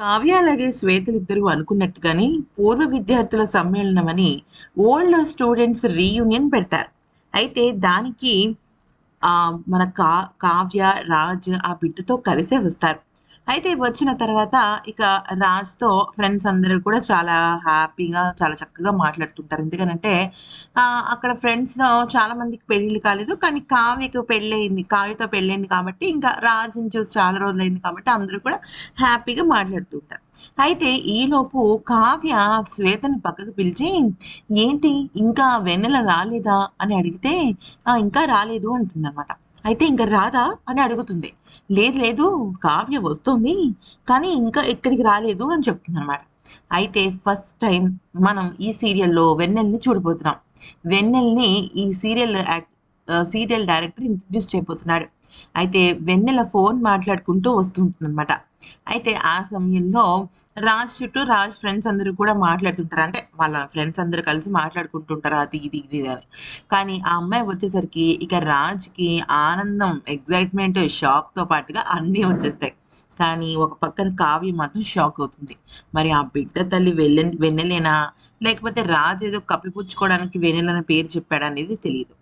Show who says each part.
Speaker 1: కావ్య అలాగే శ్వేతలిద్దరూ ఇద్దరు అనుకున్నట్టుగానే పూర్వ విద్యార్థుల సమ్మేళనం అని ఓల్డ్ స్టూడెంట్స్ రీయూనియన్ పెడతారు. అయితే దానికి ఆ మన కా కావ్య రాజ్ ఆ బిడ్డతో కలిసే వస్తారు. అయితే వచ్చిన తర్వాత ఇక రాజ్తో ఫ్రెండ్స్ అందరూ కూడా చాలా హ్యాపీగా చాలా చక్కగా మాట్లాడుతుంటారు. ఎందుకనంటే అక్కడ ఫ్రెండ్స్ చాలా మందికి పెళ్ళిళ్ళు కాలేదు. కానీ కావ్యకు పెళ్ళయింది కావ్యతో పెళ్ళైంది కాబట్టి ఇంకా రాజుని చూసి చాలా రోజులైంది కాబట్టి అందరూ కూడా హ్యాపీగా మాట్లాడుతుంటారు. అయితే ఈలోపు కావ్య శ్వేతని పక్కకు పిలిచి ఏంటి ఇంకా వెన్నెల రాలేదా? అని అడిగితే ఇంకా రాలేదు అంటుందన్నమాట. అయితే ఇంకా రాదా అని అడుగుతుంది. లేదు లేదు కావ్య వస్తుంది కానీ ఇంకా ఎక్కడికి రాలేదు అని చెప్తుంది అనమాట అయితే ఫస్ట్ టైం మనం ఈ సీరియల్లో వెన్నెల్ని చూడబోతున్నాం. వెన్నెల్ని ఈ సీరియల్ సీరియల్ డైరెక్టర్ ఇంట్రడ్యూస్ చేయబోతున్నాడు. అయితే వెన్నెల ఫోన్ మాట్లాడుకుంటూ వస్తుంటుందన్నమాట అయితే ఆ సమయంలో రాజ్ చుట్టూ రాజ్ ఫ్రెండ్స్ అందరూ కూడా మాట్లాడుతుంటారు. అంటే వాళ్ళ ఫ్రెండ్స్ అందరూ కలిసి మాట్లాడుకుంటుంటారు. అది ఇది ఇది అని. కానీ ఆ అమ్మాయి వచ్చేసరికి ఇక రాజ్కి ఆనందం ఎగ్జైట్మెంట్ షాక్తో పాటుగా అన్నీ వచ్చేస్తాయి. కానీ ఒక పక్కన కావ్య మాత్రం షాక్ అవుతుంది. మరి ఆ బిడ్డ తల్లి వెళ్ళ వెన్నెలేనా? లేకపోతే రాజు ఏదో కప్పిపుచ్చుకోవడానికి వెన్నెలనే పేరు చెప్పాడనేది తెలియదు